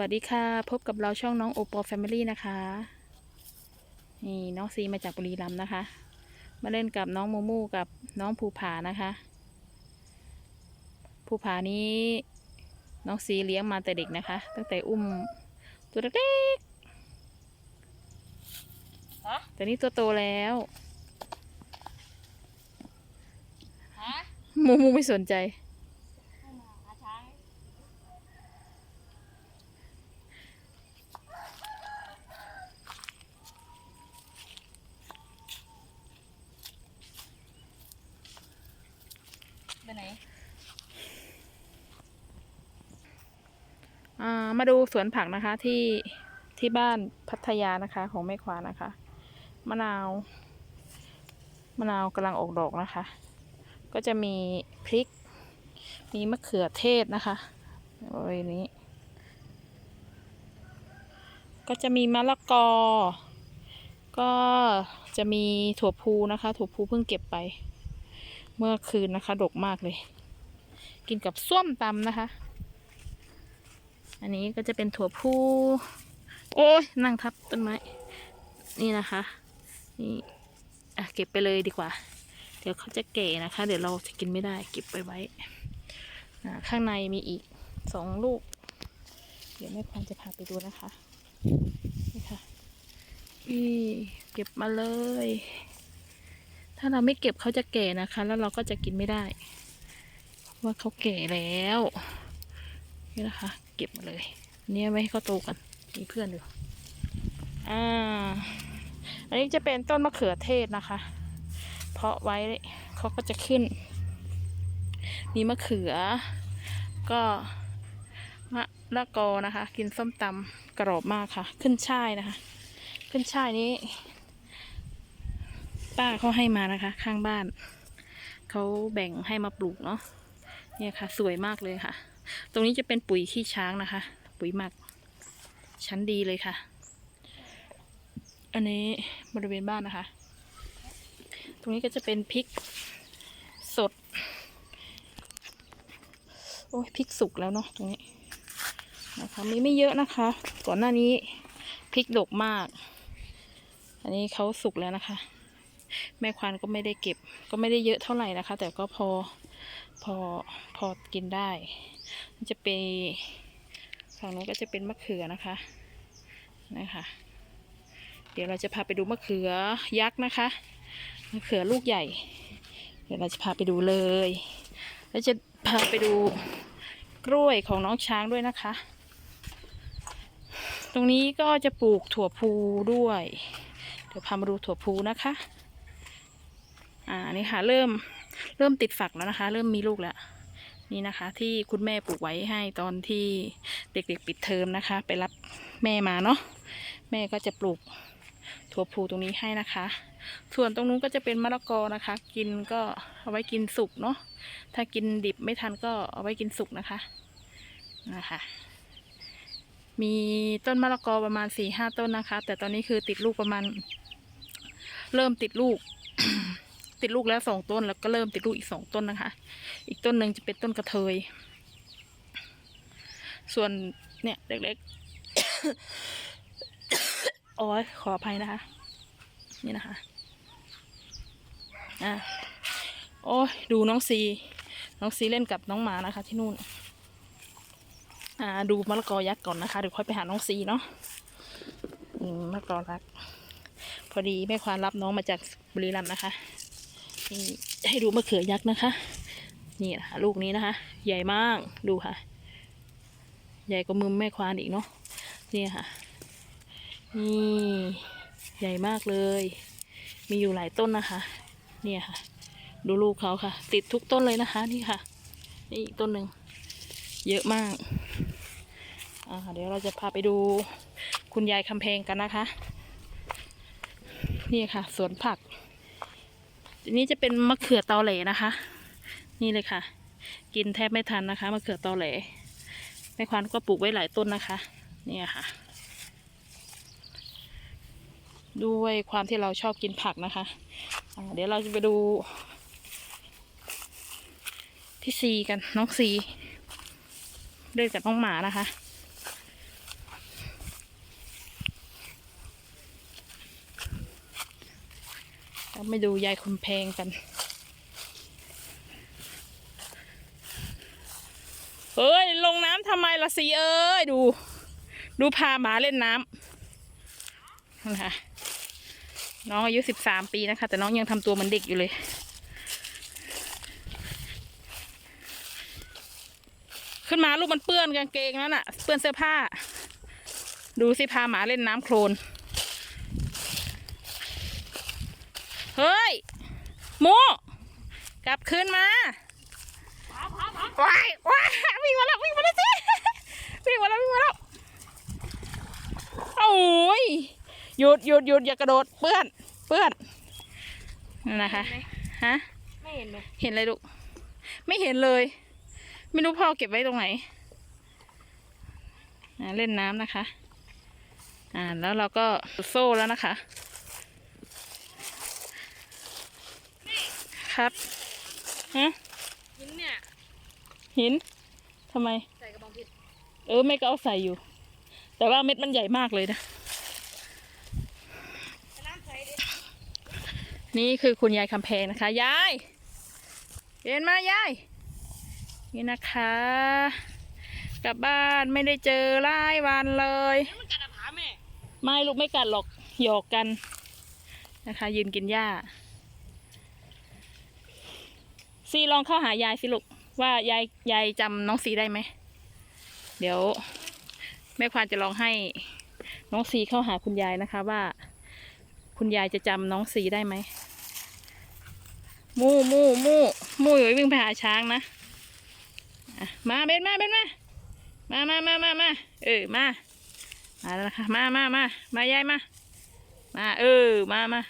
วัสดีค่ะ พบกับเราช่องน้องโอปอแฟมิลี่นะคะ นี่น้องซีมาจากบุรีรัมย์นะคะ มาเล่นกับน้องโมมูกับน้องภูผานะคะ ภูผานี้น้องซีเลี้ยงมาแต่เด็กนะคะ ตั้งแต่อุ้มตัวเล็กฮะๆแต่นี่ตัวโตแล้วฮะโมมูไม่สนใจ ให้มาหาช้างไปไหน อ่า มาดูสวนผักนะคะที่ที่บ้านพัทยานะคะ ของแม่ควานะคะ มะนาว มะนาวกำลังออกดอกนะคะ ก็จะมีพริก มีมะเขือเทศนะคะบริเวณนี้ ก็จะมีมะละกอ ก็จะมีถั่วพูนะคะ ถั่วพูเพิ่งเก็บไป เมื่อคืนนะคะ ดกมากเลย กินกับส้วมตำนะคะ อันนี้ก็จะเป็นถั่วพูโอ้ยนั่งทับต้นไม้ นี่นะคะ นี่อะเก็บไปเลยดีกว่า เดี๋ยวเขาจะแก่นะคะ เดี๋ยวเราจะกินไม่ได้เก็บไปไว้อ่าข้างในมีอีกสองลูก เดี๋ยวแม่ควานจะพาไปดูนะคะนี่ค่ะนี่เก็บมาเลย ถ้าเราไม่เก็บเขาจะแก่นะคะ แล้วเราก็จะกินไม่ได้เพราะว่าเขาแก่แล้วนี่นะคะเก็บมาเลย เนี่ยไว้ให้เขาโตกันมีเพื่อนอยู่อ่าอันนี้จะเป็นต้นมะเขือเทศนะคะ เพาะไว้เขาก็จะขึ้น มีมะเขือ ก็มะละกอนะคะ กินส้มตำกรอบมากค่ะ ขึ้นช่ายนะคะ ขึ้นช่ายนี้ ป้าเขาให้มานะคะ ข้างบ้าน เขาแบ่งให้มาปลูกเนาะเนี่ยค่ะ สวยมากเลยค่ะ ตรงนี้จะเป็นปุ๋ยขี้ช้างนะคะ ปุ๋ยหมัก ชั้นดีเลยค่ะ อันนี้บริเวณบ้านนะคะ ตรงนี้ก็จะเป็นพริกสด โอ้ยพริกสุกแล้วเนาะตรงนี้นะคะมีไม่เยอะนะคะ ก่อนหน้านี้พริกดกมาก อันนี้เขาสุกแล้วนะคะ แม่ควานก็ไม่ได้เก็บ ก็ไม่ได้เยอะเท่าไหร่นะคะ แต่ก็พอพอพอกินได้ จะเป็นฝั่งนู้นก็จะเป็นมะเขือนะคะนะคะเดี๋ยวเราจะพาไปดูมะเขือยักษ์นะคะมะเขือลูกใหญ่ เดี๋ยวเราจะพาไปดูเลย แล้วจะพาไปดูกล้วยของน้องช้างด้วยนะคะ ตรงนี้ก็จะปลูกถั่วพูด้วย เดี๋ยวพามาดูถั่วพูนะคะ อ่านี่ค่ะเริ่มเริ่มติดฝักแล้วนะคะ เริ่มมีลูกแล้ว นี่นะคะ ที่คุณแม่ปลูกไว้ให้ตอนที่เด็กๆปิดเทอมนะคะ ไปรับแม่มาเนาะแม่ก็จะปลูกถั่วพูตรงนี้ให้นะคะ ส่วนตรงนู้นก็จะเป็นมะละกอนะคะ กินก็เอาไว้กินสุกเนาะถ้ากินดิบไม่ทันก็เอาไว้กินสุกนะคะนะคะ มีต้นมะละกอประมาณสี่ห้าต้นนะคะ แต่ตอนนี้คือติดลูกประมาณ เริ่มติดลูก ติดลูกแล้วสองต้น แล้วก็เริ่มติดลูกอีกสองต้นนะคะ อีกต้นหนึ่งจะเป็นต้นกระเทย ส่วนเนี่ยเล็กๆโอ้ยขออภัยนะคะ นี่นะคะ อะโอ้ยดูน้องซี น้องซีเล่นกับน้องหมานะคะ ที่นู่น อ่า ดูมะละกอยักษ์ก่อนนะคะเดี๋ยวค่อยไปหาน้องซีเนาะมะละกอรักพอดีแม่ควานรับน้องมาจากบุรีรัมย์นะคะ นี่ให้ดูมะเขือยักษ์นะคะ นี่นะคะลูกนี้นะคะ ใหญ่มากดูค่ะ ใหญ่กว่ามือแม่ควานอีกเนาะนี่ค่ะ นี่ใหญ่มากเลย มีอยู่หลายต้นนะคะ เนี่ยค่ะ ดูลูกเขาค่ะ ติดทุกต้นเลยนะคะ นี่ค่ะ นี่อีกต้นหนึ่งเยอะมากอ่าเดี๋ยวเราจะพาไปดูคุณยายคำเพลงกันนะคะ นี่ค่ะสวนผัก อันนี้จะเป็นมะเขือตอเหลนะคะ นี่เลยค่ะ กินแทบไม่ทันนะคะมะเขือตอเหลแม่ควานก็ปลูกไว้หลายต้นนะคะ เนี่ยค่ะ ด้วยความที่เราชอบกินผักนะคะเดี๋ยวเราจะไปดูพี่ซีกันน้องซีเล่นกับน้องหมานะคะ เราไม่ดูยายคนแพงกันเฮ้ย ลงน้ำทำไมละสีเอ้ย ดู ดูพาหมาเล่นน้ำนะคะน้องอายุสิบสามปีนะคะ แต่น้องยังทำตัวเหมือนเด็กอยู่เลย ขึ้นมาลูกมันเปื้อนกางเกงนั่นน่ะ เปื้อนเสื้อผ้า ดูสิพาหมาเล่นน้ำโคลน เฮ้ยโมกลับคืนมาว้ายว้ายวิ่งมาแล้ววิ่งมาแล้วสิวิ่งมาแล้ววิ่งมาแล้วโอ้ยหยุดหยุดหยุดอย่ากระโดดเปื้อนเปื้อนนั่นนะคะฮะไม่เห็นเลยเห็นอะไรลูกไม่เห็นเลย ไม่รู้พ่อเก็บไว้ตรงไหนอ่าเล่นน้ำนะคะ อ่าแล้วเราก็โซ่แล้วนะคะ ครับฮะหินเนี่ยหินทำไม ใส่กระบองเพชรเออแม่ก็เอาใส่อยู่ แต่ว่าเม็ดมันใหญ่มากเลยนะไปน้ำใส่ดินี่คือคุณยายคำแพงนะคะ ยายเรียนมายาย นี่นะคะ กลับบ้านไม่ได้เจอหลายวันเลย แล้วมันกัดอะผาแม่ ไม่ลูกไม่กัดหรอกหยอกกันนะคะ ยืนกินหญ้า ซีลองเข้าหายายสิลูกว่ายายยายจำน้องซีได้ไหม เดี๋ยว แม่ควานจะลองให้น้องซีเข้าหาคุณยายนะคะว่า คุณยายจะจำน้องซีได้ไหมมู่มู่มู่มู่อยู่วิ่งไปหาช้างนะอะมาเบนมาเบนมามามามามามาเออมามาแล้วนะคะมามามามายายมา มา เออ มามา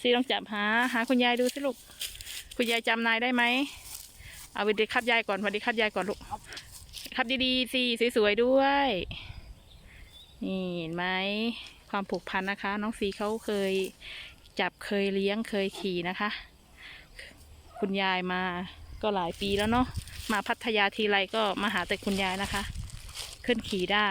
ซีลองจับหา หาคุณยายดูสิลูก คุณยายจำนายได้ไหมเอาไปดีครับยายก่อนสวัสดีครับยายก่อนลูกครับดีๆสิสวยๆด้วย นี่เห็นไหมความผูกพันนะคะ น้องซีเขาเคยจับเคยเลี้ยงเคยขี่นะคะ คุณยายมาก็หลายปีแล้วเนาะมาพัทยาทีไรก็มาหาแต่คุณยายนะคะ ขึ้นขี่ได้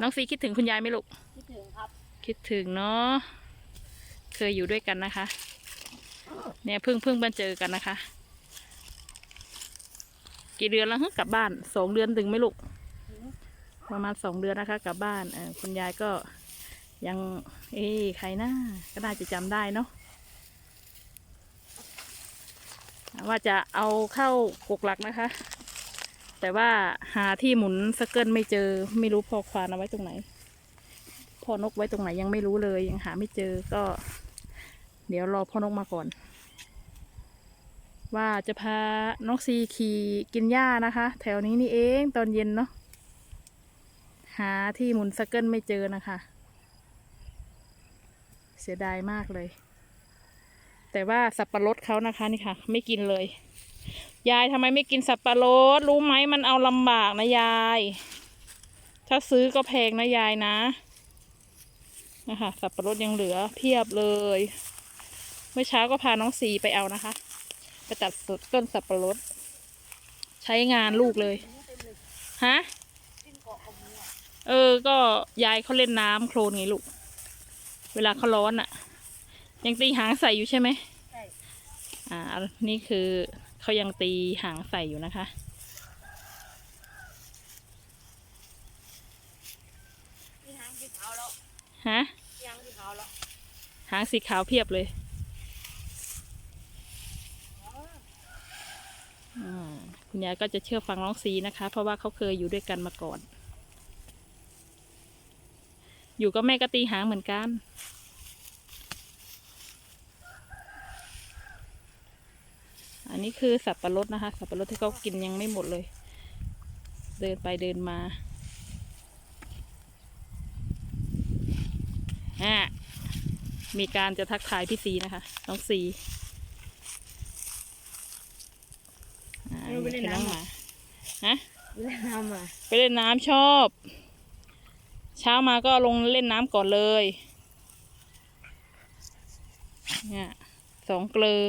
น้องซีคิดถึงคุณยายไหมลูก คิดถึงครับ คิดถึงเนาะ เคยอยู่ด้วยกันนะคะ เนี่ยเพิ่งเพิ่งมาเจอกันนะคะ กี่เดือนแล้วฮะกลับบ้าน สองเดือนถึงไหมลูก ประมาณสองเดือนนะคะ กลับบ้านเออคุณยายก็ยัง เอ๊ะใครนะก็น่าจะจำได้เนาะ ว่าจะเอาเข้ากกหลักนะคะ แต่ว่าหาที่หมุนสเกิลไม่เจอ ไม่รู้พอควานเอาไว้ตรงไหนพ่อนกไว้ตรงไหนยังไม่รู้เลยยังหาไม่เจอก็ เดี๋ยวรอพ่อนกมาก่อน ว่าจะพาน้องซีขี่กินหญ้านะคะ แถวนี้นี่เองตอนเย็นเนาะหาที่หมุนสเกิลไม่เจอนะคะ เสียดายมากเลย แต่ว่าสับปะรดเขานะคะนี่ค่ะ ไม่กินเลย ยายทำไมไม่กินสับปะรด รู้ไหมมันเอาลำบากนะยาย ถ้าซื้อก็แพงนะยายนะนะคะสับปะรดยังเหลือเพียบเลย เมื่อเช้าก็พาน้องสีไปเอานะคะ ไปตัดสดต้นสับปะรด ใช้งานลูกเลย ฮะดิ้นเกาะกับมืออะเออ ก็ยายเขาเล่นน้ำโคลนไงลูก เวลาเขาร้อนอะ่ะ ยังตีหางใส่อยู่ใช่ไหมใช่ อ่า นี่คือ เขายังตีหางใส่อยู่นะคะมีหางสีขาวแล้วฮะมีหางสีขาวแล้วหางสีขาวเพียบเลยอ๋ออ่าคุณยายก็จะเชื่อฟังน้องซีนะคะ เพราะว่าเขาเคยอยู่ด้วยกันมาก่อน อยู่ก็แม่ก็ตีหางเหมือนกัน อันนี้คือสับปะรดนะคะ สับปะรดที่เขากินยังไม่หมดเลย เดินไปเดินมาอะมีการจะทักทายพี่ซีนะคะ น้องซีอ่านี่คือน้องหมาฮะเล่นน้ำอะไปเล่นน้ำชอบ เช้ามาก็ลงเล่นน้ำก่อนเลยเนี่ยสองเกลือ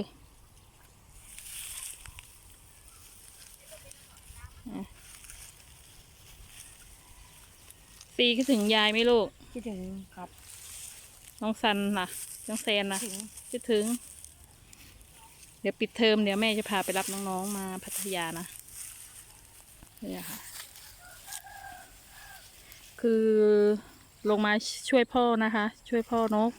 ซีคิดถึงยายไหมลูก คิดถึงครับน้องซันล่ะน้องแซนล่ะถึงคิดถึง เดี๋ยวปิดเทอมเดี๋ยวแม่จะพาไปรับน้องๆมาพัทยานะเนี่ยค่ะ คือลงมาช่วยพ่อนะคะ ช่วยพ่อนก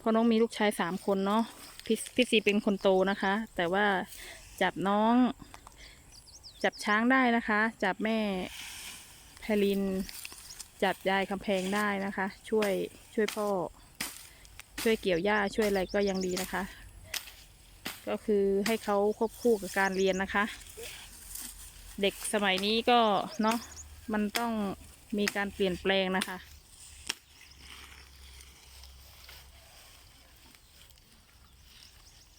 พ่อนกมีลูกชายสามคนเนาะพี่พี่ซีเป็นคนโตนะคะ แต่ว่าจับน้อง จับช้างได้นะคะ จับแม่ แพลินจับยายคำแพงได้นะคะ ช่วยช่วยพ่อ ช่วยเกี่ยวหญ้าช่วยอะไรก็ยังดีนะคะ ก็คือให้เขาควบคู่กับการเรียนนะคะ เด็กสมัยนี้ก็เนาะมันต้องมีการเปลี่ยนแปลงนะคะ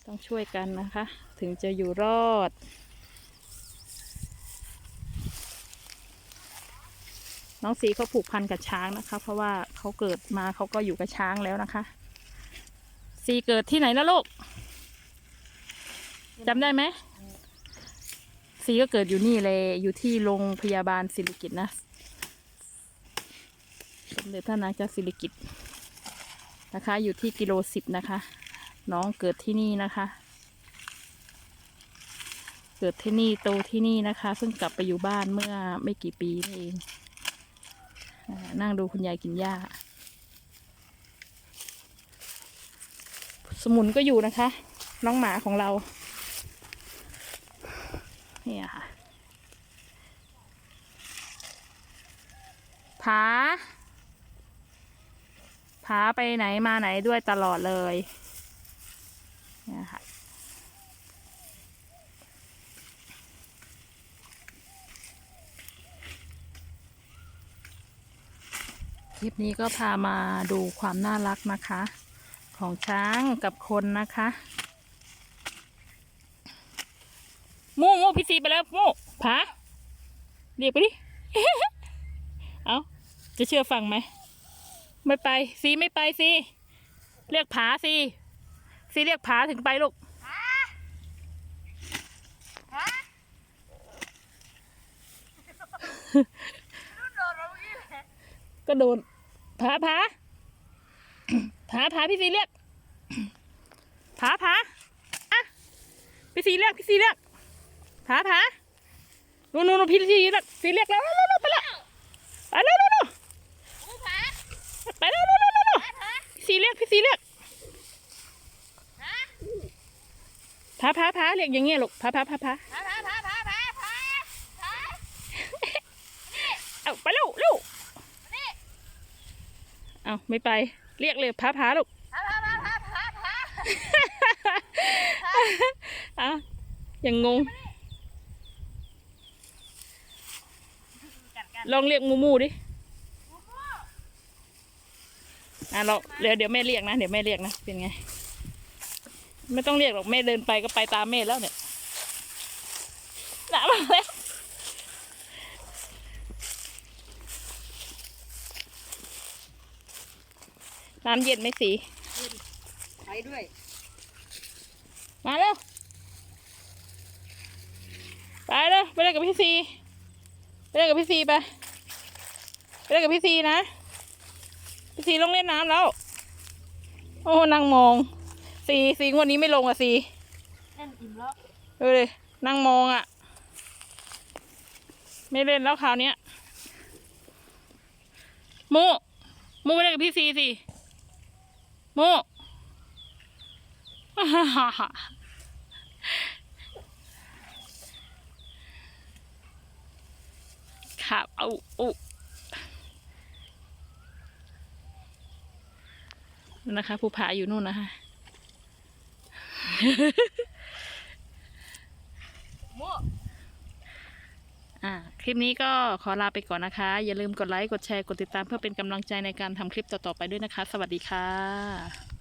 ต้องช่วยกันนะคะ ถึงจะอยู่รอด น้องสีเขาผูกพันกับช้างนะคะ เพราะว่าเขาเกิดมาเขาก็อยู่กับช้างแล้วนะคะ สีเกิดที่ไหนนะลูกจำได้ไหมสีก็เกิดอยู่นี่เลยอยู่ที่โรงพยาบาลศิริกิตนะสมเด็จพระนางเจ้าศิริกิตนะคะ อยู่ที่กิโลสิบนะคะ น้องเกิดที่นี่นะคะ เกิดที่นี่โตที่นี่นะคะ เพิ่งกลับไปอยู่บ้านเมื่อไม่กี่ปีนี่เอง นั่งดูคุณยายกินหญ้า สมุนก็อยู่นะคะ น้องหมาของเรา เนี่ยค่ะผาผาไปไหนมาไหนด้วยตลอดเลยเนี่ยค่ะ คลิปนี้ก็พามาดูความน่ารักนะคะ ของช้างกับคนนะคะ มูมูพี่ซีไปแล้วมูผาเรียกไปดิ เอาจะเชื่อฟังไหม ไม่ไปซีไม่ไปซีเรียกผาซีซีเรียกผาถึงไปลูก ก็โดนผาผาผาผาพี่ซีเรียกผาผาอะพี่ซีเรียกพี่ซีเรียกผาผานู่นนู่นนู่นพี่ซีเรียกซีเรียกแล้วแล้วแล้วไปแล้วไปแล้วแล้วแล้วไปแล้วแล้วแล้วแล้วพี่ซีเรียกพี่ซีเรียกผาผาผาเรียกอย่างเงี้ยลูกผาผาผาผาพาพาพาพาพาพาพา เอาไปเร็วเร็ว เอาไม่ไป เรียกเลยผาผาลูกพาพาพาพาพาพาอะยังงง ลองเรียกมูมูดิอะเราเดี๋ยวเดี๋ยวแม่เรียกนะ เดี๋ยวแม่เรียกนะ เป็นไง ไม่ต้องเรียกหรอกแม่เดินไปก็ไปตามแม่แล้วเนี่ยน้ำมาแล้ว น้ำเย็นไหมสีไปด้วย มาเร็ว ไปเร็วไปเล่นกับพี่ซี ไปเล่นกับพี่ซีไป ไปเล่นกับพี่ซีนะ พี่ซีลงเล่นน้ำแล้ว โอ้นั่งมองซีซีงวันนี้ไม่ลงอะซีเล่นอิ่มแล้วดูเลยนั่งมองอะ ไม่เล่นแล้วคราวเนี้ยมูมูไปเล่นกับพี่ซีสิ โมูครับเอาอุนู่นนะคะ ผู้ผาอยู่นู่นนะคะ มั่ว อ่า คลิปนี้ก็ขอลาไปก่อนนะคะ อย่าลืมกดไลค์ กดแชร์ กดติดตามเพื่อเป็นกำลังใจในการทำคลิปต่อๆไปด้วยนะคะ สวัสดีค่ะ